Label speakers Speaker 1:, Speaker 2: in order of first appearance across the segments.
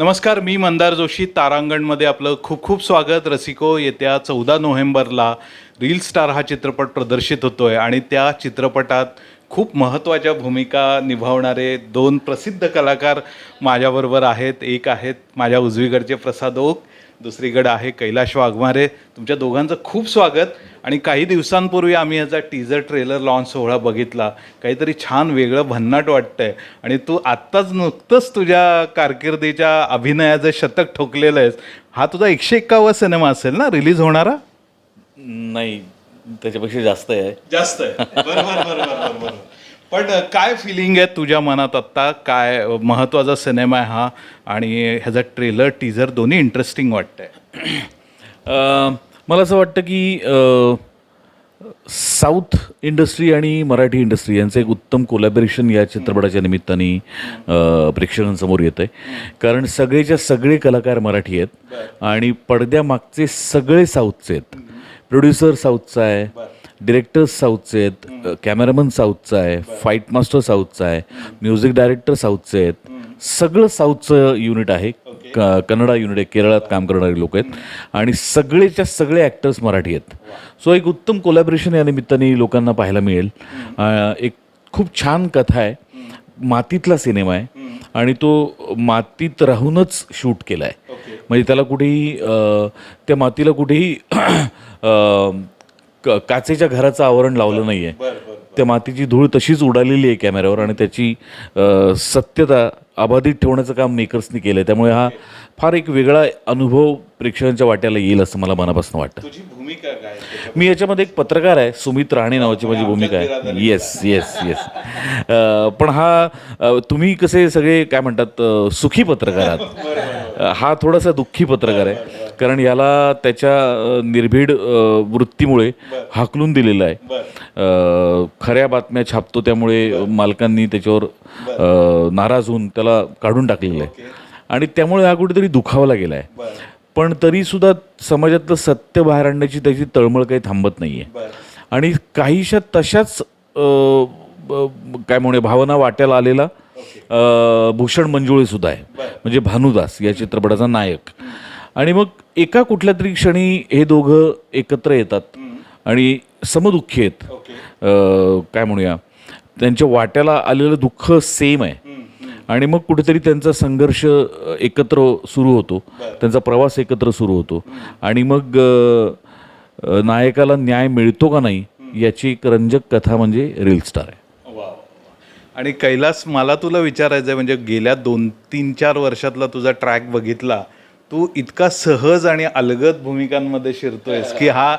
Speaker 1: नमस्कार मी मंदार जोशी तारांगणमध्ये आपलं खूप खूप स्वागत. रसिको येत्या चौदा नोव्हेंबरला रील स्टार हा चित्रपट प्रदर्शित होतो आहे आणि त्या चित्रपटात खूप महत्त्वाच्या भूमिका निभावणारे दोन प्रसिद्ध कलाकार माझ्याबरोबर आहेत. एक आहेत माझ्या उजवीकडचे प्रसाद ओक दुसरीकडे आहे कैलाश वाघमारे. तुमच्या दोघांचं खूप स्वागत. आणि काही दिवसांपूर्वी आम्ही ह्याचा टीजर ट्रेलर लॉन्च सोहळा बघितला. काहीतरी छान वेगळं भन्नाट वाटतंय. आणि तू आत्ताच नुकतंच तुझ्या कारकिर्दीच्या अभिनयाचं शतक ठोकलेलं आहेस. हा तुझा एकशे एक्कावा सिनेमा असेल ना? रिलीज होणारा?
Speaker 2: नाही त्याच्यापेक्षा जास्त आहे.
Speaker 1: जास्त आहे. बरोबर बरोबर बरोबर. पण काय फिलिंग आहे तुझ्या मनात आत्ता? काय महत्त्वाचा सिनेमा आहे हा? आणि ह्याचा ट्रेलर टीजर दोन्ही इंटरेस्टिंग वाटतंय.
Speaker 2: मला असं वाटतं की साऊथ इंडस्ट्री आणि मराठी इंडस्ट्री यांचं एक उत्तम कोलॅबरेशन या चित्रपटाच्या निमित्ताने प्रेक्षकांसमोर येतं आहे कारण सगळेच्या सगळे कलाकार मराठी आहेत. आणि पडद्यामागचे सगळे साऊथचे आहेत. प्रोड्युसर साऊथचा आहे. डिरेक्टर्स साऊथचे आहेत कॅमेरामन साऊथचा आहे फाईट मास्टर साऊथचा आहे म्युझिक डायरेक्टर साऊथचे आहेत. सगळं साऊथचं युनिट आहे. क कन्नडा युनिट आहे केरळात काम करणारे लोक आहेत. आणि सगळेच्या सगळे ॲक्टर्स मराठी आहेत. सो एक उत्तम कोलॅबरेशन या निमित्ताने लोकांना पाहायला मिळेल. एक खूप छान कथा आहे. मातीतला सिनेमा आहे. आणि तो मातीत राहूनच शूट केला आहे म्हणजे त्याला कुठेही त्या मातीला कुठेही क- काचेच्या घराचं आवरण लावलं नाही आहे त्या मातीची धूळ तशीच उडालेली आहे कॅमेऱ्यावर आणि त्याची अं, सत्यता अबाधित ठेवण्याचं काम मेकर्सनी केलं आहे त्यामुळे हा फार एक वेगळा अनुभव प्रेक्षकांच्या वाट्याला येईल असं मला मनापासून वाटतं.
Speaker 1: तुझी भूमिका
Speaker 2: मी याच्यामध्ये एक पत्रकार आहे सुमित राणे नावाची माझी भूमिका आहे. येस येस येस पण हा तुम्ही कसे सगळे काय म्हणतात सुखी पत्रकार आहात. हा थोडासा दुःखी पत्रकार आहे. कारण याला त्याच्या निर्भीड वृत्तीमुळे हाकलून दिलेलं आहे. खऱ्या बातम्या छापतो त्यामुळे मालकांनी त्याच्यावर नाराज होऊन त्याला काढून टाकलेलं आहे. आणि त्यामुळे हा कुठेतरी दुखावला गेला आहे पण तरीसुद्धा समाजातलं सत्य बाहेर आणण्याची त्याची तळमळ काही थांबत नाही आहे आणि काहीशा तशाच काय म्हणे भावना वाट्याला आलेला भूषण मंजुळे सुद्धा आहे. म्हणजे भानुदास या चित्रपटाचा नायक. आणि मग एका कुठल्या तरी क्षणी हे दोघं एकत्र येतात आणि समदुःखी आहेत. काय म्हणूया त्यांच्या वाट्याला आलेलं दुःख सेम आहे. आणि मग कुठेतरी त्यांचा संघर्ष एकत्र सुरू होतो. त्यांचा प्रवास एकत्र सुरू होतो. आणि मग नायकाला न्याय मिळतो का नाही याची एक रंजक कथा म्हणजे रील स्टार आहे.
Speaker 1: आणि कैलास मला तुला विचारायचं आहे म्हणजे गेल्या दोन तीन चार वर्षातला तुझा ट्रॅक बघितला तू इतका सहज आणि अलगद भूमिकांमध्ये शिरतोयस की हा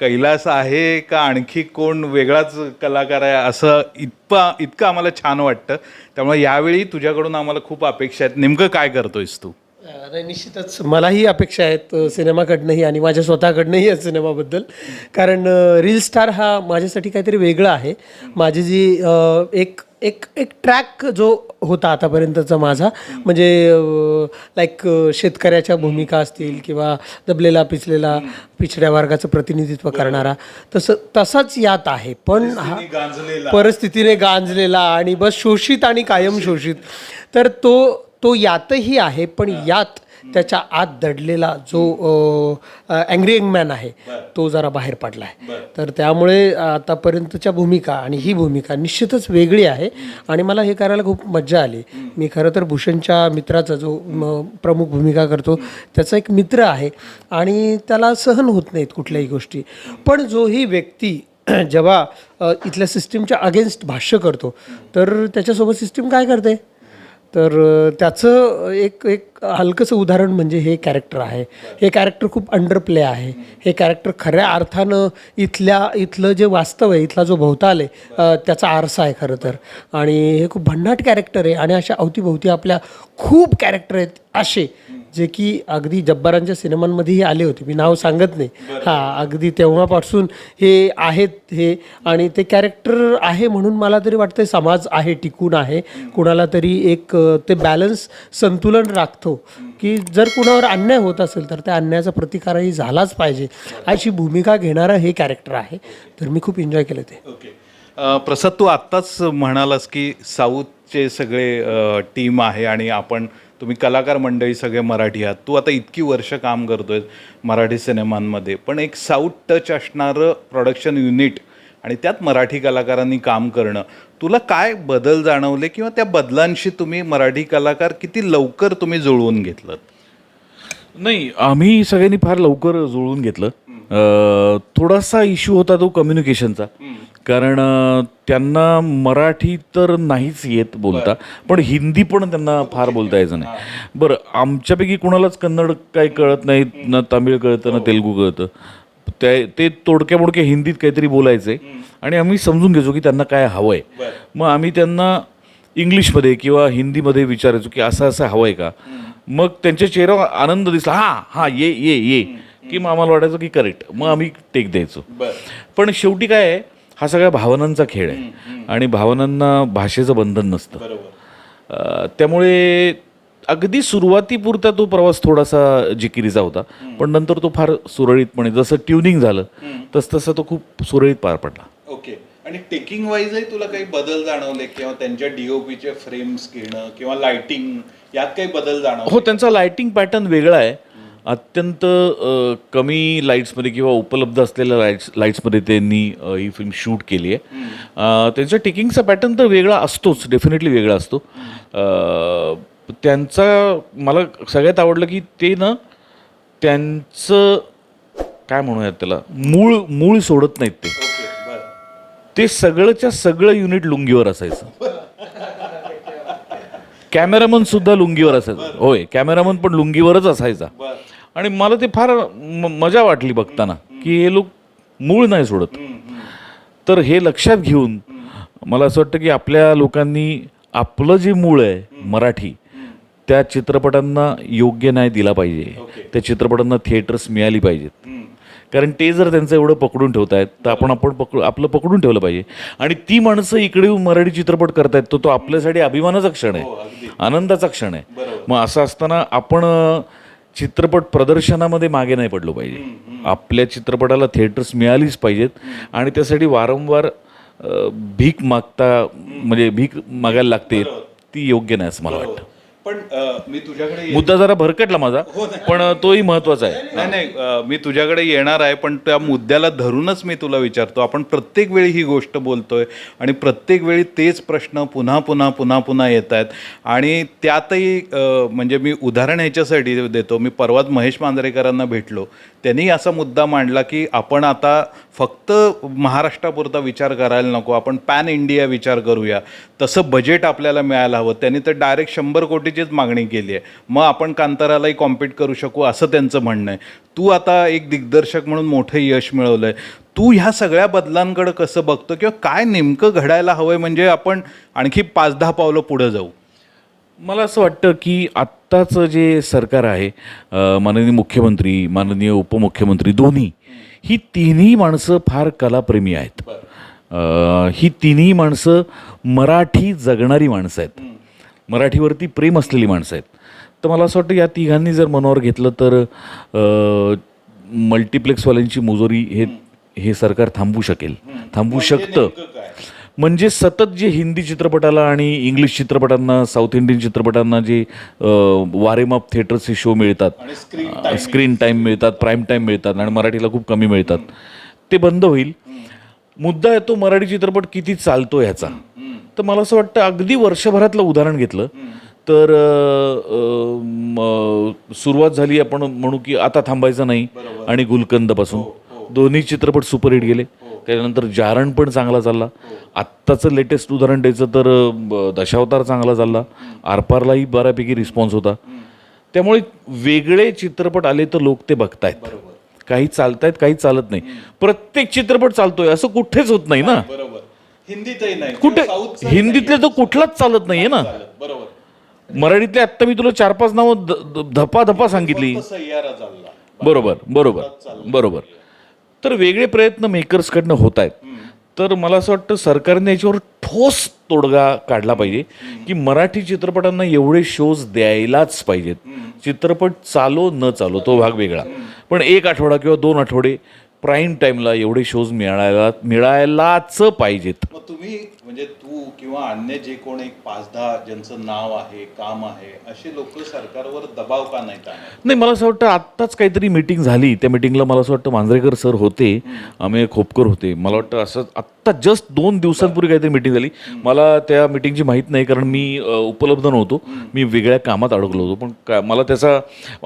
Speaker 1: कैलास आहे का आणखी कोण वेगळाच कलाकार आहे असं इतका इतकं आम्हाला छान वाटतं. त्यामुळे यावेळी तुझ्याकडून आम्हाला खूप अपेक्षा आहेत. नेमकं काय करतोयस तू?
Speaker 3: नाही निश्चितच. मलाही अपेक्षा आहेत सिनेमाकडनंही आणि माझ्या स्वतःकडनंही या सिनेमाबद्दल. कारण रील स्टार हा माझ्यासाठी काहीतरी वेगळा आहे. माझी जी एक एक एक ट्रॅक जो होता आतापर्यंतचा माझा म्हणजे लाईक शेतकऱ्याच्या भूमिका असतील किंवा दबलेला पिचलेला पिछड्या वर्गाचं प्रतिनिधित्व करणारा तसं तसाच यात आहे. पण हा परिस्थितीने गांजलेला आणि बस शोषित आणि कायम शोषित. तर तो तो यातही आहे पण यात त्याच्या आत दडलेला जो अँग्री यंगमॅन आहे तो जरा बाहेर पडला आहे तर त्यामुळे आतापर्यंतच्या भूमिका आणि ही भूमिका निश्चितच वेगळी आहे. आणि मला हे करायला खूप मज्जा आली. मी खरं तर भूषणच्या मित्राचा जो प्रमुख भूमिका करतो त्याचा एक मित्र आहे आणि त्याला सहन होत नाहीत कुठल्याही गोष्टी. पण जो ही व्यक्ती जेव्हा इथल्या सिस्टीमच्या अगेन्स्ट भाष्य करतो तर त्याच्यासोबत सिस्टीम काय करते? तर त्याचं एक एक हलकंसं उदाहरण म्हणजे हे कॅरेक्टर आहे. हे कॅरेक्टर खूप अंडरप्ले आहे. हे कॅरेक्टर खऱ्या अर्थानं इथल्या इथलं जे वास्तव आहे इथला जो भोवताल आहे त्याचा आरसा आहे खरं तर. आणि हे खूप भन्नाट कॅरेक्टर आहे आणि अशा अवतीभोवती आपल्या खूप कॅरेक्टर आहेत असे. जे की अगदी जब्बारांच्या सिनेमांमध्येही आले होते. मी नाव सांगत नाही. हां अगदी तेव्हापासून हे आहेत हे आणि ते कॅरेक्टर आहे म्हणून मला तरी वाटतं समाज आहे टिकून आहे. कुणाला तरी एक ते बॅलन्स संतुलन राखतो. की जर कुणावर अन्याय होत असेल तर त्या अन्यायाचा प्रतिकारही झालाच पाहिजे. अशी भूमिका घेणारं हे कॅरेक्टर आहे. तर मी खूप एन्जॉय केलं ते.
Speaker 1: प्रसाद तू आत्ताच म्हणालास की साऊथचे सगळे टीम आहे आणि आपण तुम्ही कलाकार मंडळी सगळे मराठी आहात. तू आता इतकी वर्ष काम करतोय मराठी सिनेमांमध्ये. पण एक साऊथ टच असणारं प्रोडक्शन युनिट आणि त्यात मराठी कलाकारांनी काम करणं. तुला काय बदल जाणवले किंवा त्या बदलांशी तुम्ही मराठी कलाकार किती लवकर तुम्ही जुळवून घेतलं
Speaker 2: नाही आम्ही सगळ्यांनी फार लवकर जुळवून घेतलं. थोडासा इश्यू होता तो कम्युनिकेशनचा कारण त्यांना मराठी तर नाहीच येत बोलता पण हिंदी पण त्यांना फार बोलता यायचं नाही. बरं आमच्यापैकी कुणालाच कन्नड काही कळत नाही ना तामिळ कळतं ना तेलगू कळतं. ते ते तोडक्या मोडक्या हिंदीत काहीतरी बोलायचे आणि आम्ही समजून घ्यायचो की त्यांना काय हवं आहे मग आम्ही त्यांना इंग्लिशमध्ये किंवा हिंदीमध्ये विचारायचो की असं असं हवं आहे का मग त्यांच्या चेहऱ्यावर आनंद दिसला हा हा ये ये ये. की मग आम्हाला वाटायचं की करेक्ट मग आम्ही टेक द्यायचो. पण शेवटी काय आहे हा सगळ्या भावनांचा खेळ आहे. आणि भावनांना भाषेचं बंधन नसतं. त्यामुळे अगदी सुरुवातीपुरता तो प्रवास थोडासा जिकिरीचा होता. पण नंतर तो फार सुरळीतपणे जसं ट्युनिंग झालं तस तसं तो खूप सुरळीत पार पडला.
Speaker 1: ओके. आणि टेकिंग वाईजही तुला काही बदल जाणवले किंवा त्यांच्या डीओपीचे फ्रेम्स घेणं किंवा लाइटिंग यात काही बदल जाणवले?
Speaker 2: हो त्यांचा लाइटिंग पॅटर्न वेगळा आहे. अत्यंत कमी लाईट्समध्ये किंवा उपलब्ध असलेल्या लाईट्स लाईट्समध्ये त्यांनी ही फिल्म शूट केली आहे. अ, त्यांचा टेकिंगचा पॅटर्न तर वेगळा असतोच डेफिनेटली वेगळा असतो. त्यांचा मला सगळ्यात आवडलं की ते ना त्यांचं काय म्हणूयात त्याला मूळ मूळ सोडत नाहीत ते. ते सगळंच्या सगळं युनिट लुंगीवर असायचं. कॅमेरामन सुद्धा लुंगीवर असायचं. होय कॅमेरामन पण लुंगीवरच असायचा. आणि मला ते फार मजा वाटली बघताना की हे लोक मूळ नाही सोडत. तर हे लक्षात घेऊन मला असं वाटतं की आपल्या लोकांनी आपलं जे मूळ आहे मराठी त्या चित्रपटांना योग्य न्याय दिला पाहिजे. त्या चित्रपटांना थिएटर्स मिळाली पाहिजेत. कारण ते जर त्यांचं एवढं पकडून ठेवत आहेत तर आपण आपण पकड आपलं पकडून ठेवलं पाहिजे. आणि ती माणसं इकडे येऊन मराठी चित्रपट करतायत तर तो आपल्यासाठी अभिमानाचा क्षण आहे. आनंदाचा क्षण आहे. मग असं असताना आपण चित्रपट प्रदर्शनामध्ये मागे नाही पडलो पाहिजे. आपल्या चित्रपटाला थिएटर्स मिळालीच पाहिजेत. आणि त्यासाठी वारंवार भीक मागता म्हणजे भीक मागायला लागते ती योग्य नाही असं मला वाटतं.
Speaker 1: पण मी तुझ्याकडे
Speaker 2: मुद्दा जरा भरकटला माझा पण अं, तोही महत्त्वाचा आहे.
Speaker 1: नाही नाही मी तुझ्याकडे येणार आहे पण त्या मुद्द्याला धरूनच मी तुला विचारतो. आपण प्रत्येक वेळी ही गोष्ट बोलतोय आणि प्रत्येक वेळी तेच प्रश्न पुन्हा पुन्हा पुन्हा पुन्हा येत आहेत. आणि त्यातही म्हणजे मी उदाहरण ह्याच्यासाठी देतो. मी परवाच महेश मांजरेकरांना भेटलो. त्यांनी असा मुद्दा मांडला की आपण आता फक्त महाराष्ट्रापुरता विचार करायला नको. आपण पॅन इंडिया विचार करूया. तसं बजेट आपल्याला मिळायला हवं. त्यांनी तर डायरेक्ट शंभर कोटीचीच मागणी केली आहे. मग आपण कांतारालाही कॉम्पीट करू शकू असं त्यांचं म्हणणं आहे. तू आता एक दिग्दर्शक म्हणून मोठं यश मिळवलं आहे तू ह्या सगळ्या बदलांकडे कसं बघतो किंवा काय नेमकं घडायला हवं आहे म्हणजे आपण आणखी पाच दहा पावलं पुढं जाऊ.
Speaker 2: मला असं वाटतं की आत्ताचं जे सरकार आहे माननीय मुख्यमंत्री माननीय उपमुख्यमंत्री दोन्ही ही तिन्ही माणसं फार कलाप्रेमी आहेत. ही तिन्ही माणसं मराठी जगणारी माणसं आहेत. मराठीवरती प्रेम असलेली माणसं आहेत. तर मला असं वाटतं या तिघांनी जर मनावर घेतलं तर मल्टिप्लेक्सवाल्यांची मुजोरी हे हे सरकार थांबवू शकेल. थांबवू शकतं. म्हणजे सतत जे हिंदी चित्रपटाला आणि इंग्लिश चित्रपटांना साऊथ इंडियन चित्रपटांना जे वारेमाप थिएटर्सचे शो मिळतात. स्क्रीन टाईम मिळतात. प्राईम टाईम मिळतात आणि मराठीला खूप कमी मिळतात. ते बंद होईल. मुद्दा येतो मराठी चित्रपट किती चालतो ह्याचा तर मला असं वाटतं अगदी वर्षभरातलं उदाहरण घेतलं तर सुरुवात झाली आपण म्हणू की आता थांबायचं नाही आणि गुलकंदपासून. दोन्ही चित्रपट सुपरहिट गेले. त्याच्यानंतर जारण पण चांगला चालला. आत्ताचं लेटेस्ट उदाहरण द्यायचं तर दशावतार चांगला चालला. आरपारलाही बऱ्यापैकी रिस्पॉन्स होता. त्यामुळे वेगळे चित्रपट आले तर लोक ते बघतायत. काही चालतायत काही चालत नाही. प्रत्येक चित्रपट चालतोय असं कुठेच होत नाही ना.
Speaker 1: हिंदीतही नाही.
Speaker 2: कुठे? हिंदीतले तर कुठलाच चालत नाहीये ना?
Speaker 1: बरोबर.
Speaker 2: मराठीतले आत्ता मी तुला चार पाच नावं धपा धपा सांगितली. बरोबर बरोबर. बरोबर. तर वेगळे प्रयत्न मेकर्सकडनं होत आहेत. तर मला असं वाटतं सरकारने याच्यावर ठोस तोडगा काढला पाहिजे की मराठी चित्रपटांना एवढे शोज द्यायलाच पाहिजेत. चित्रपट चालो न चालो तो भाग वेगळा. पण एक आठवडा किंवा दोन आठवडे प्राईम टाईमला एवढे शोज मिळायला मिळायलाच पाहिजेत.
Speaker 1: तुम्ही म्हणजे तू किंवा अन्य जे कोण एक पाच दहा ज्यांचं नाव आहे काम आहे असे लोक सरकारवर दबाव का नाही?
Speaker 2: नाही मला असं वाटतं आत्ताच काहीतरी मीटिंग झाली. त्या मिटिंगला मला असं वाटतं मांजरेकर सर होते आम्ही खोपकर होते. मला वाटतं असं आत्ता जस्ट दोन दिवसांपूर्वी काहीतरी मिटिंग झाली. मला त्या मिटिंगची माहीत नाही कारण मी उपलब्ध नव्हतो. मी वेगळ्या कामात अडकलो होतो. पण का मला त्याचा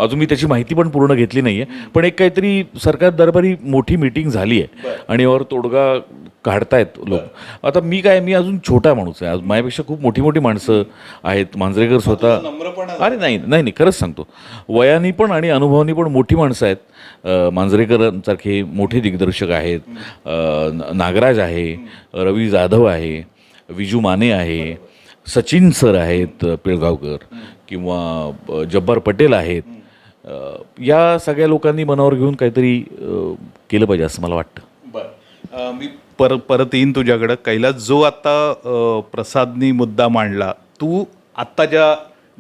Speaker 2: अजून मी त्याची माहिती पण पूर्ण घेतली नाही आहे पण एक काहीतरी सरकार दरबारी मोठी मिटिंग झाली आहे. आणि यावर तोडगा काढतायत लोक. आता मी काय मी अजून छोटा माणूस आहे. आज माझ्यापेक्षा खूप मोठी मोठी माणसं आहेत. मांजरेकर स्वतः अरे नाही नाही नाही खरंच सांगतो. वयाने पण आणि अनुभवानी पण मोठी माणसं आहेत. मांजरेकरांसारखे मोठे दिग्दर्शक आहेत. नागराज आहे रवी जाधव आहे विजू माने आहे सचिन सर आहेत पिळगावकर किंवा जब्बार पटेल आहेत. या सगळ्या लोकांनी मनावर घेऊन काहीतरी केलं पाहिजे असं मला वाटतं.
Speaker 1: बर. मी पर परत येईन तुझ्याकडं. कैलास जो आता प्रसादनी मुद्दा मांडला तू आत्ता ज्या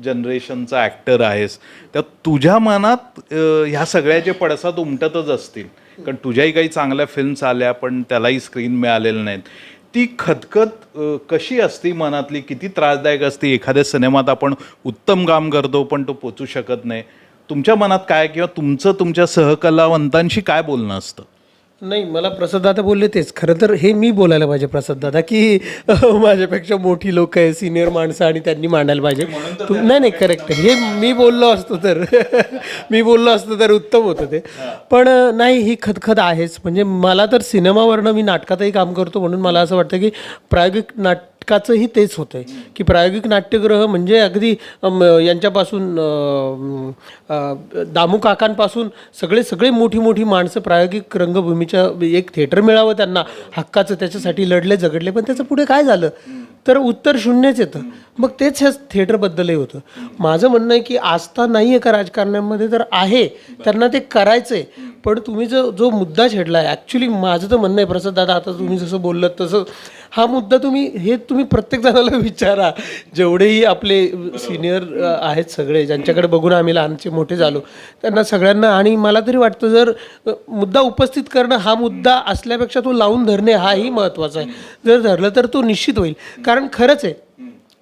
Speaker 1: जनरेशनचा ॲक्टर आहेस त्या तुझ्या मनात अ, ह्या सगळ्याचे पडसाद उमटतच असतील कारण तुझ्याही काही चांगल्या फिल्म्स आल्या पण त्यालाही स्क्रीन मिळालेलं नाहीत. ती खतखत कशी असती मनातली? किती त्रासदायक असते? एखाद्या सिनेमात आपण उत्तम काम करतो पण तो पोचू शकत नाही. तुमच्या मनात काय किंवा तुमचं तुमच्या सहकलावंतांशी काय बोलणं असतं?
Speaker 3: नाही मला प्रसाद दादा बोलले तेच. खरं तर हे मी बोलायला पाहिजे प्रसाद दादा की माझ्यापेक्षा मोठी लोक आहे सिनियर माणसं आणि त्यांनी मांडायला पाहिजे. तू- नाही नाही करेक्ट हे मी बोललो असतो तर मी बोललो असतो तर उत्तम होतं ते. पण नाही ही खतखत आहेच. म्हणजे मला तर सिनेमावरनं मी नाटकातही काम करतो म्हणून मला असं वाटतं की प्रायोगिक नाटकाचंही तेच होतं आहे की प्रायोगिक नाट्यग्रह म्हणजे अगदी यांच्यापासून अं, दामू काकांपासून सगळे सगळे मोठी मोठी माणसं प्रायोगिक रंगभूमीच्या एक थिएटर मिळावं त्यांना. हक्काचं त्याच्यासाठी लढले झगडले. पण त्याचं पुढे काय झालं? तर उत्तर शून्यच येतं. मग तेच ह्या थिएटरबद्दलही होतं. माझं म्हणणं आहे की आस्था नाही आहे का राजकारण्यामध्ये तर आहे. त्यांना ते करायचं आहे पण तुम्ही जो जो मुद्दा छेडला आहे ॲक्च्युली माझं तर म्हणणं आहे प्रसाद दादा आता तुम्ही जसं बोललं तसं हा मुद्दा तुम्ही हे तुम्ही प्रत्येक जणाला विचारा. जेवढेही आपले सिनियर आहेत सगळे ज्यांच्याकडे बघून आम्ही लहानचे मोठे झालो त्यांना सगळ्यांना आणि मला तरी वाटतं जर मुद्दा उपस्थित करणं हा मुद्दा असल्यापेक्षा तो लावून धरणे हाही महत्त्वाचा आहे. जर धरलं तर तो निश्चित होईल. कारण खरंच आहे.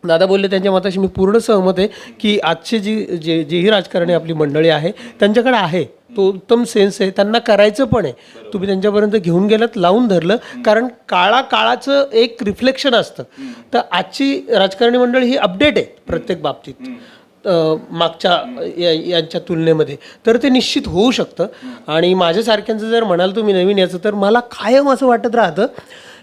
Speaker 3: दादा बोलले त्यांच्या मताशी मी पूर्ण सहमत आहे की आजचे जी जे जेही राजकारणी आपली मंडळी आहे त्यांच्याकडे आहे. तो उत्तम सेन्स आहे त्यांना करायचं पण आहे. तुम्ही त्यांच्यापर्यंत घेऊन गेलात लावून धरलं. कारण काळा काळाचं एक रिफ्लेक्शन असतं. तर आजची राजकारणी मंडळी ही अपडेट आहे प्रत्येक बाबतीत मागच्या या- यांच्या तुलनेमध्ये. तर ते निश्चित होऊ शकतं. आणि माझ्यासारख्यांचं जर म्हणाल तुम्ही नवीन याचं तर मला कायम असं वाटत राहतं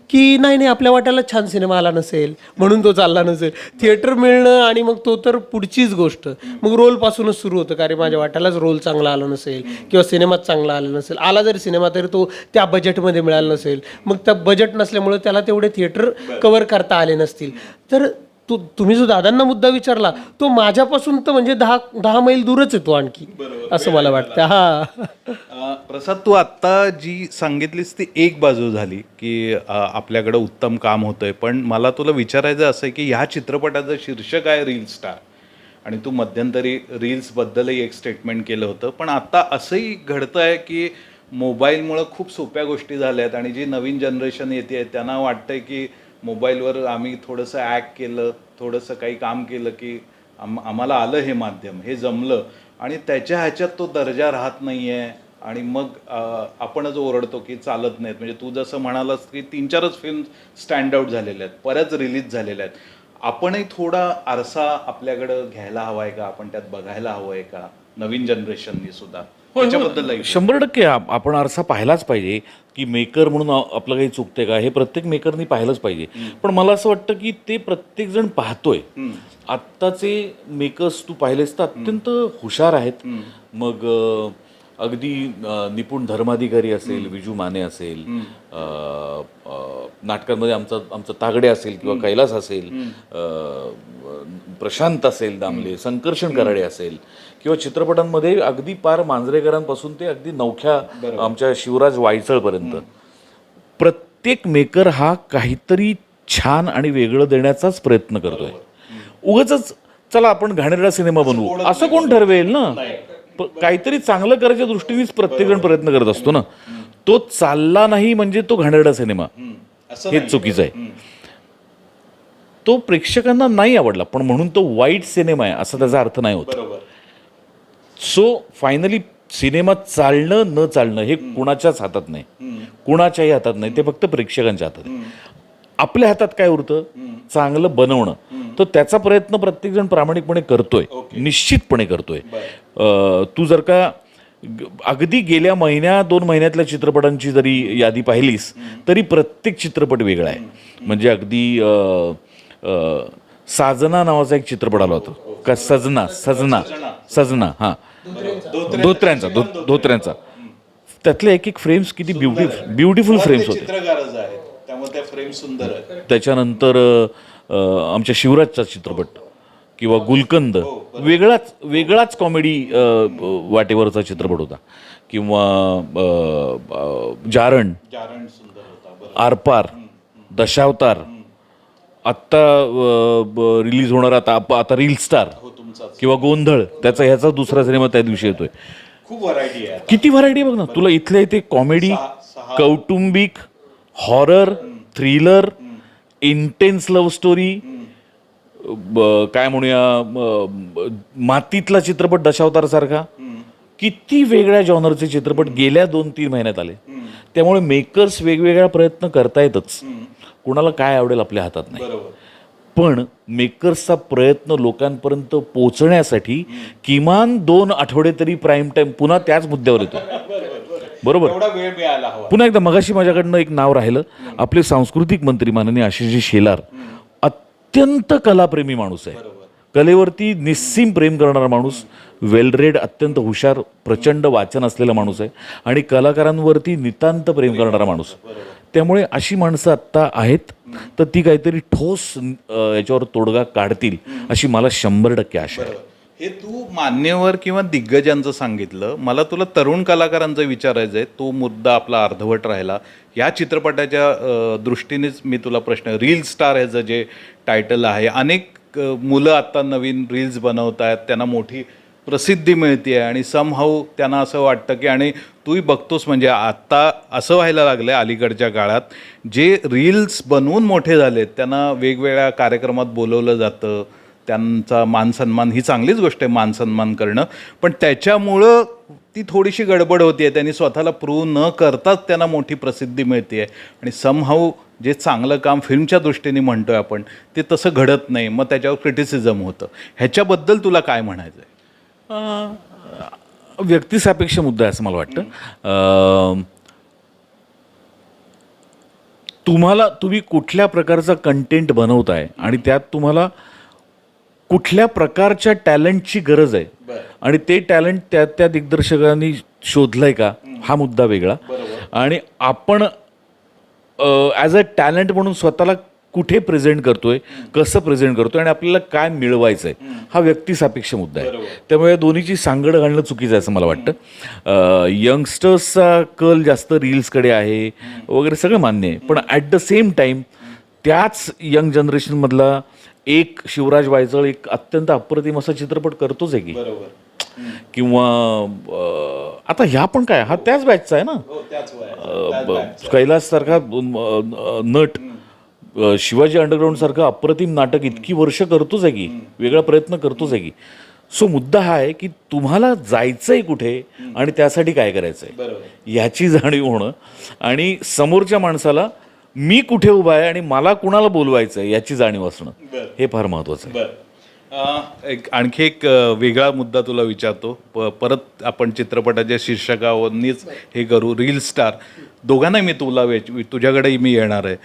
Speaker 3: की नाही नाही आपल्या वाट्याला छान सिनेमा आला नसेल म्हणून तो चालला नसेल. थिएटर मिळणं आणि मग तो तर पुढचीच गोष्ट. मग रोलपासूनच सुरू होतं का रे माझ्या वाट्यालाच रोल चांगला आला नसेल किंवा सिनेमात चांगला आला नसेल. आला जरी सिनेमा तरी तो त्या बजेटमध्ये मिळाला नसेल. मग त्या बजेट नसल्यामुळे त्याला तेवढे थिएटर कव्हर करता आले नसतील. तर तू तुम्ही जो दादांना मुद्दा विचारला तो माझ्यापासून तर म्हणजे दहा दहा मैल दूरच येतो आणखी असं मला वाटतं. हा.
Speaker 1: प्रसाद तू आत्ता जी सांगितलीस ती एक बाजू झाली की आपल्याकडं उत्तम काम होतंय. पण मला तुला विचारायचं असं आहे की ह्या चित्रपटाचं शीर्षक आहे रील स्टार. आणि तू मध्यंतरी रील्सबद्दलही एक स्टेटमेंट केलं होतं. पण आता असंही घडतं आहे की मोबाईलमुळं खूप सोप्या गोष्टी झाल्या आहेत आणि जी नवीन जनरेशन येते त्यांना वाटतंय की मोबाईलवर आम्ही थोडंसं ॲक्ट केलं थोडंसं काही काम केलं की आम आम्हाला आलं हे माध्यम हे जमलं. आणि त्याच्या ह्याच्यात तो दर्जा राहत नाही आहे आणि मग आपणच ओरडतो की चालत नाहीत. म्हणजे तू जसं म्हणालास की तीन चारच फिल्म स्टँडआउट झालेल्या आहेत. बऱ्याच रिलीज झालेल्या आहेत. आपणही थोडा आरसा आपल्याकडं घ्यायला हवा आहे का? आपण त्यात बघायला हवं आहे का? नवीन जनरेशननी सुद्धा. त्याच्याबद्दल like-
Speaker 2: शंभर टक्के आप- आपण आरसा पाहिलाच पाहिजे की मेकर म्हणून आपलं काही चुकते का? हे प्रत्येक मेकरनी पाहिलंच पाहिजे. पण मला असं वाटतं की ते प्रत्येक जण पाहतोय आत्ताचे मेकर्स तू पाहिलेस तर अत्यंत हुशार आहेत. मग अगदी निपुण धर्माधिकारी असेल विजू माने असेल नाटकांमध्ये आमचा आमचं तागडे असेल किंवा कैलास असेल प्रशांत असेल दामले संकर्षण कराडे असेल किंवा चित्रपटांमध्ये अगदी पार मांजरेकरांपासून ते अगदी नवख्या आमच्या शिवराज वायचळपर्यंत. प्रत्येक मेकर हा काहीतरी छान आणि वेगळं देण्याचाच प्रयत्न करतोय. उगाच चला आपण घाणेरडा सिनेमा बनवू. असं कोण ठरवेल ना? काहीतरी चांगलं करायच्या दृष्टीनेच प्रत्येकजण प्रयत्न करत असतो ना? तो चालला नाही म्हणजे तो घाणेरडा सिनेमा. हेच चुकीचं आहे. तो प्रेक्षकांना नाही आवडला पण म्हणून तो वाईट सिनेमा आहे असा त्याचा अर्थ नाही होत. सो फायनली सिनेमा चालणं न चालणं हे कुणाच्याच हातात नाही. कुणाच्याही हातात नाही. ते फक्त प्रेक्षकांच्या हातात आहे. आपल्या हातात काय उरतं? चांगलं बनवणं. तर त्याचा प्रयत्न प्रत्येकजण प्रामाणिकपणे करतोय. निश्चितपणे करतोय. तू जर का अगदी गेल्या महिन्या दोन महिन्यातल्या चित्रपटांची जरी यादी पाहिलीस तरी प्रत्येक चित्रपट वेगळा आहे. म्हणजे अगदी साजना नावाचा एक चित्रपट आला होता. का सजना सजना सजना हां. धोत्र्यांचा. धोत्र्यांचा त्यातले एक एक फ्रेम्स किती ब्युटिफुल ब्युटिफुल फ्रेम्स होते.
Speaker 1: फ्रेम सुंदर
Speaker 2: त्याच्यानंतर आमच्या शिवराजचा चित्रपट किंवा गुलकंद. वेगळाच वेगळाच कॉमेडी वाटेवरचा चित्रपट होता. किंवा जारण. आरपार दशावतार. आत्ता रिलीज होणार आता आता रील स्टार
Speaker 1: हो
Speaker 2: किंवा गोंधळ त्याचा ह्याचा दुसरा सिनेमा त्या दिवशी येतोय.
Speaker 1: खूप व्हरायटी आहे
Speaker 2: किती व्हरायटी बघ ना तुला इथल्या इथे कॉमेडी कौटुंबिक horror thriller intense love story काय म्हणूया मातीतला चित्रपट दशावतार सारखा किती वेगळ्या जॉनरचे चित्रपट गेल्या दोन तीन महिन्यात आले. त्यामुळे मेकर्स वेगवेगळ्या प्रयत्न करतायतच. कुणाला काय आवडेल आपल्या हातात नाही. पण मेकर्सचा प्रयत्न लोकांपर्यंत पोहोचण्यासाठी किमान दोन आठवडे तरी प्राईम टाइम पुन्हा त्याच मुद्द्यावर येतो. बरोबर
Speaker 1: हवा
Speaker 2: पुन्हा एकदा मगाशी माझ्याकडनं एक नाव राहिलं. आपले सांस्कृतिक मंत्री माननीय आशिषजी शेलार. अत्यंत कलाप्रेमी माणूस आहे. कलेवरती निस्सीम प्रेम करणारा माणूस वेल रेड अत्यंत हुशार प्रचंड वाचन असलेला माणूस आहे आणि कलाकारांवरती नितांत प्रेम करणारा माणूस. त्यामुळे अशी माणसं आत्ता आहेत तर ती काहीतरी ठोस याच्यावर तोडगा काढतील अशी मला शंभर टक्के आशा आहे.
Speaker 1: हे तू मान्यवर किंवा दिग्गजांचं सांगितलं. मला तुला तरुण कलाकारांचं विचारायचं आहे तो मुद्दा आपला अर्धवट राहिला. या चित्रपटाच्या दृष्टीनेच मी तुला प्रश्न रील स्टार ह्याचं जे टायटल आहे अनेक मुलं आत्ता नवीन रील्स बनवत आहेत त्यांना मोठी प्रसिद्धी मिळते आहे आणि समहाऊ त्यांना असं वाटतं की आणि तूही बघतोस म्हणजे आत्ता असं व्हायला लागलं आहे अलीकडच्या काळात जे रील्स बनवून मोठे झालेत त्यांना वेगवेगळ्या कार्यक्रमात बोलवलं जातं. त्यांचा मानसन्मान ही चांगलीच गोष्ट आहे मानसन्मान करणं. पण त्याच्यामुळं ती थोडीशी गडबड होती त्यांनी स्वतःला प्रूव्ह न करताच त्यांना मोठी प्रसिद्धी मिळते आणि समहाऊ जे चांगलं काम फिल्मच्या दृष्टीने म्हणतोय आपण ते तसं घडत नाही. मग त्याच्यावर क्रिटिसिझम होतं. ह्याच्याबद्दल तुला काय म्हणायचं आहे
Speaker 2: व्यक्तिसापेक्ष मुद्दा आहे असं मला वाटतं. तुम्हाला तुम्ही कुठल्या प्रकारचा कंटेंट बनवताय आणि त्यात तुम्हाला कुठल्या प्रकारच्या टॅलेंटची गरज आहे? आणि ते टॅलेंट त्या त्या दिग्दर्शकांनी शोधलंय का? हा मुद्दा वेगळा. आणि आपण ॲज अ टॅलेंट म्हणून स्वतःला कुठे प्रेझेंट करतोय कसं प्रेझेंट करतोय आणि आपल्याला काय मिळवायचं आहे हा व्यक्तिसापेक्ष मुद्दा आहे. त्यामुळे या दोन्हीची सांगड घालणं चुकीचं आहे असं मला वाटतं. यंगस्टर्सचा कल जास्त रील्सकडे आहे वगैरे सगळं मान्य आहे. पण ॲट द सेम टाईम त्याच यंग जनरेशनमधला एक शिवराज वायचळ एक अत्यंत अप्रतिम असा चित्रपट करतोच आहे की. किंवा आता ह्या पण काय? हा त्याच बॅचचा आहे ना?
Speaker 1: हो
Speaker 2: कैलास सारखा नट शिवाजी अंडरग्राऊंड सारखं अप्रतिम नाटक इतकी वर्ष करतोच आहे की. वेगळा प्रयत्न करतोच आहे की. सो मुद्दा हा आहे की तुम्हाला जायचंय कुठे आणि त्यासाठी काय करायचंय?
Speaker 1: बरोबर.
Speaker 2: याची जाणीव होणं आणि समोरच्या माणसाला मी कुठे उभा आहे आणि मला कुणाला बोलवायचं आहे याची जाणीव असणं. हे फार महत्वाचं आहे.
Speaker 1: बर. एक आणखी एक वेगळा मुद्दा तुला विचारतो. प परत आपण चित्रपटाच्या शीर्षकावरनीच हे करू. Reel star. दोघांनाही मी तुला वेच तुझ्याकडेही मी येणार आहे.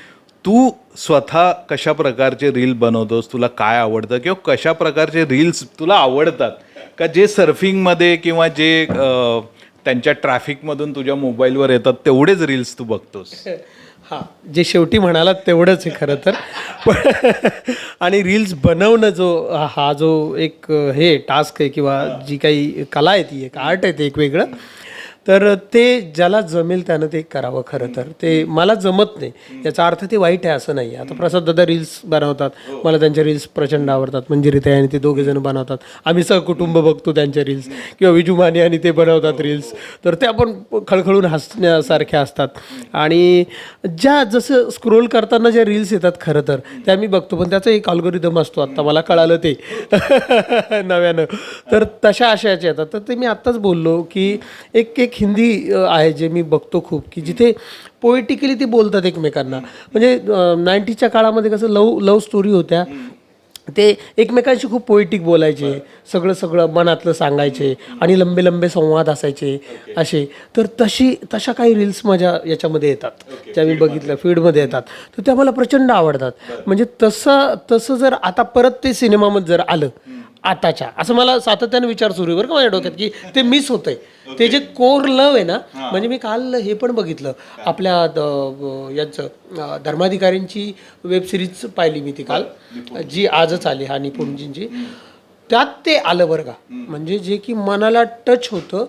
Speaker 1: तू स्वतः कशा प्रकारचे रील बनवतोस? तुला काय आवडतं? किंवा कशा प्रकारचे रील्स तुला आवडतात? का जे सर्फिंगमध्ये किंवा जे त्यांच्या ट्रॅफिकमधून तुझ्या मोबाईलवर येतात तेवढेच रील्स तू बघतोस?
Speaker 3: हां जे शेवटी म्हणालात तेवढंच आहे खरं तर. पण आणि रील्स बनवणं जो हा जो एक हे टास्क आहे किंवा जी काही कला आहे ती एक आर्ट आहे ते एक वेगळं. तर ते ज्याला जमेल त्यानं ते करावं खरं तर. ते मला जमत नाही. याचा अर्थ ते वाईट आहे असं नाही. आता प्रसाद दादा रील्स बनवतात. मला त्यांच्या रील्स प्रचंड आवडतात. मंजिरीताई आणि ते दोघे जण बनवतात. आम्ही सहकुटुंब बघतो त्यांच्या रील्स किंवा विजू माने आणि ते बनवतात रील्स तर त्या पण खळखळून हसण्यासारख्या असतात. आणि ज्या जसं स्क्रोल करताना ज्या रील्स येतात खरं तर त्या मी बघतो. पण त्याचा एक अल्गोरिदम असतो आत्ता. मला कळालं ते. नव्यानं. तर तशा आशयाचे येतात. तर ते मी आत्ताच बोललो की एक एक हिंदी आहे जे मी बघतो खूप की जिथे पोएटिकली ते बोलतात एकमेकांना. म्हणजे नाईन्टीच्या काळामध्ये कसं लव लव स्टोरी होत्या. ते एकमेकांशी खूप पोएटिक बोलायचे. सगळं सगळं मनातलं सांगायचे आणि लंबे लंबे संवाद असायचे असे. तर तशी तशा काही रील्स माझ्या याच्यामध्ये येतात. ज्या मी बघितल्या फीडमध्ये येतात. तर त्या मला प्रचंड आवडतात. म्हणजे तसं तसं जर आता परत ते सिनेमामध्ये जर आलं आताच्या असं मला सातत्याने विचार सुरू आहे बरं का माझ्या डोक्यात की ते मिस होतंय. ते जे कोर लव आहे ना म्हणजे मी काल हे पण बघितलं. आपल्या याचं धर्माधिकाऱ्यांची वेब सिरीज पाहिली मी ती काल जी आजच आली हा निपुणजींची. त्यात ते आलं बरं का. म्हणजे जे की मनाला टच होतं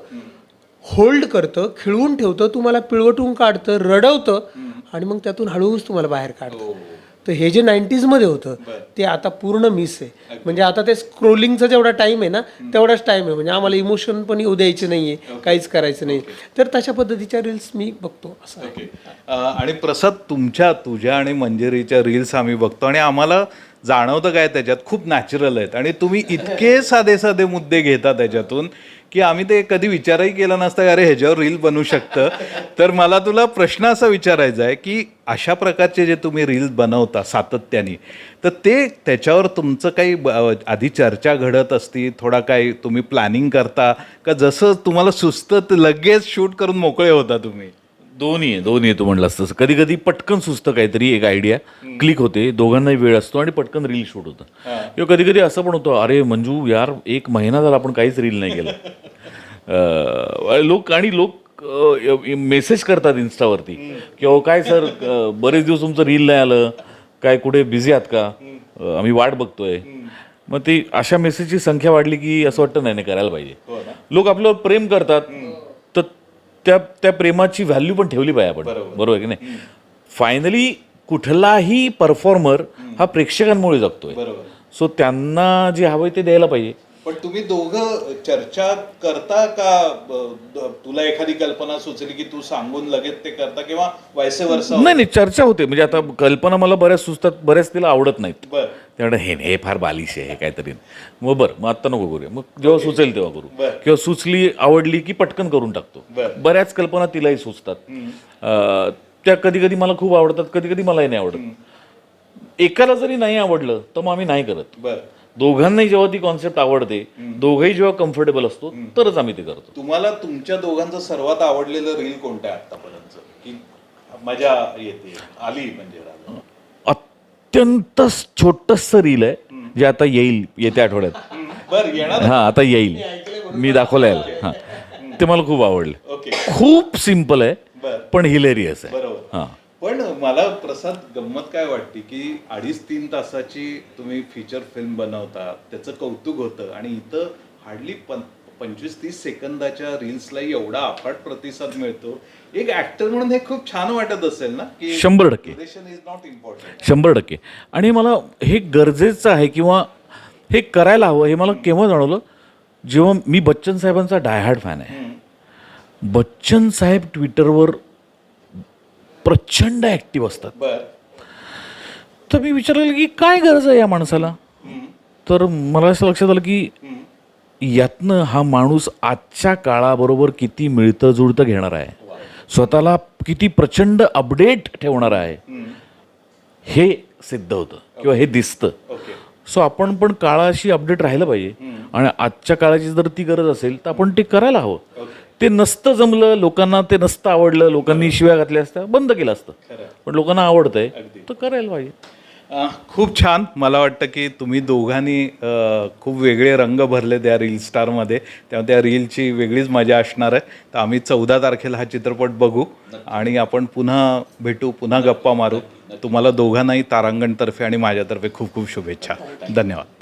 Speaker 3: होल्ड करतं खिळवून ठेवतं तुम्हाला पिळवटून काढतं रडवतं आणि मग त्यातून हळूच तुम्हाला बाहेर काढतं. तर हे जे 90s मध्ये होतं ते आता पूर्ण मिस आहे. म्हणजे आता ते स्क्रोलिंगचा जेवढा टाइम आहे ना तेवढाच टाइम आहे. म्हणजे आम्हाला इमोशन पण येऊ द्यायचे नाहीये काहीच करायचं नाही तर तशा पद्धतीच्या रील्स मी बघतो असं आहे.
Speaker 1: आणि प्रसाद तुमच्या तुझ्या आणि मंजिरीच्या रील्स आम्ही बघतो. आणि आम्हाला जाणवतं काय त्याच्यात? खूप नॅचरल आहेत. आणि तुम्ही इतके साधे साधे मुद्दे घेता त्याच्यातून की आम्ही ते कधी विचारही केला नसता अरे ह्याच्यावर रील बनू शकतं. तर मला तुला प्रश्न असा विचारायचा आहे की अशा प्रकारचे जे तुम्ही रील्स बनवता सातत्याने तर ते त्याच्यावर तुमचं काही आधी चर्चा घडत असती थोडा काही तुम्ही प्लॅनिंग करता का जसं तुम्हाला सुचतं लगेच शूट करून मोकळे होता तुम्ही?
Speaker 2: दोन्ही आहे दोन्ही तू म्हणलास तसं कधी कधी पटकन सुचतं काहीतरी एक आयडिया क्लिक होते दोघांनाही वेळ असतो आणि पटकन रील शूट होतं. किंवा कधी कधी असं पण होतं अरे मंजू यार एक महिना झाला आपण काहीच रील नाही केलं. अं, लोक आणि लोक मेसेज करतात इन्स्टावरती किंवा काय सर बरेच दिवस तुमचं रील नाही आलं काय कुठे बिझी आहात का? अं, आम्ही वाट बघतोय. मग ते अशा मेसेजची संख्या वाढली की असं वाटतं नाही नाही करायला पाहिजे. लोक आपल्यावर प्रेम करतात. त्या त्या प्रेमाची व्हॅल्यू पण ठेवली पाहिजे आपण. बरोबर. आहे की नाही? फायनली कुठलाही परफॉर्मर हा प्रेक्षकांमुळे जगतोय. सो त्यांना जे हवंय ते द्यायला पाहिजे.
Speaker 1: पण तुम्ही दोघं चर्चा करता का तुला एखादी कल्पना सुचली की तू सांगून लगेच ते करता किंवा वैसे वर्ष
Speaker 2: नाही नाही चर्चा होते. म्हणजे आता कल्पना मला बऱ्याच सुचतात बऱ्याच तिला आवडत नाहीत. त्यामुळे हे हे फार बालिश आहे हे काहीतरी मग बरं मग आत्ता नको करूया. मग जेव्हा सुचेल तेव्हा करू. किंवा सुचली आवडली की पटकन करून टाकतो. बऱ्याच कल्पना तिलाही सुचतात. त्या कधी कधी मला खूप आवडतात कधी कधी मलाही नाही आवडत. एकाला जरी नाही आवडलं तर मग आम्ही नाही करत. दोघांनाही जेव्हा ती कॉन्सेप्ट आवडते दोघंही जेव्हा कम्फर्टेबल असतो तरच आम्ही ते करतो.
Speaker 1: तुम्हाला तुमच्या दोघांचं सर्वात आवडलेलं रील कोणतं आहे आतापर्यंत? की मजा येते आली म्हणजे.
Speaker 2: अत्यंत छोटस रील आहे जे आता येईल येत्या आठवड्यात. हा आता येईल. मी दाखवलं हा. ते मला खूप आवडलं. खूप सिंपल आहे पण हिलेरियस आहे.
Speaker 1: बरोबर.
Speaker 2: हा.
Speaker 1: पण मला प्रसाद गंमत काय वाटते की अडीच तीन तासाची तुम्ही फीचर फिल्म बनवता त्याचं कौतुक होतं आणि इथं हार्डली पंचवीस तीस सेकंदाच्या रील्सलाही एवढा अफाट प्रतिसाद मिळतो. एक ऍक्टर म्हणून हे खूप छान वाटत असेल ना की
Speaker 2: शंभर टक्के.
Speaker 1: इज नॉट इम्पॉर्टंट
Speaker 2: शंभर टक्के. आणि मला हे गरजेचं आहे किंवा हे करायला हवं हे मला केव्हा जाणवलं? जेव्हा मी बच्चन साहेबांचा डायहार्ड फॅन आहे. बच्चन साहेब ट्विटरवर प्रचंड ॲक्टिव्ह असतात.
Speaker 1: बर.
Speaker 2: तर मी विचारलं की काय गरज आहे या माणसाला? तर मला असं लक्षात आलं की यातनं हा माणूस आजच्या काळाबरोबर किती मिळतं जुळतं घेणार आहे? स्वतःला किती प्रचंड अपडेट ठेवणार आहे? हे सिद्ध होतं किंवा हे दिसतं. सो आपण पण काळाशी अपडेट राहिलं पाहिजे. आणि आजच्या काळाची जर ती गरज असेल तर आपण ते करायला हवं. ते नसतं जमलं लोकांना ते नसतं आवडलं लोकांनी शिव्या घातल्या असत्या बंद केलं असतं. पण लोकांना आवडतंय तर करायला पाहिजे.
Speaker 1: खूप छान. मला वाटतं की तुम्ही दोघांनी खूप वेगळे रंग भरले त्या रील स्टारमध्ये. त्यामुळे त्या रीलची वेगळीच मजा असणार आहे. तर आम्ही चौदा तारखेला हा चित्रपट बघू आणि आपण पुन्हा भेटू पुन्हा गप्पा मारू. तुम्हाला दोघांनाही तारांगणतर्फे आणि माझ्यातर्फे खूप खूप शुभेच्छा. धन्यवाद.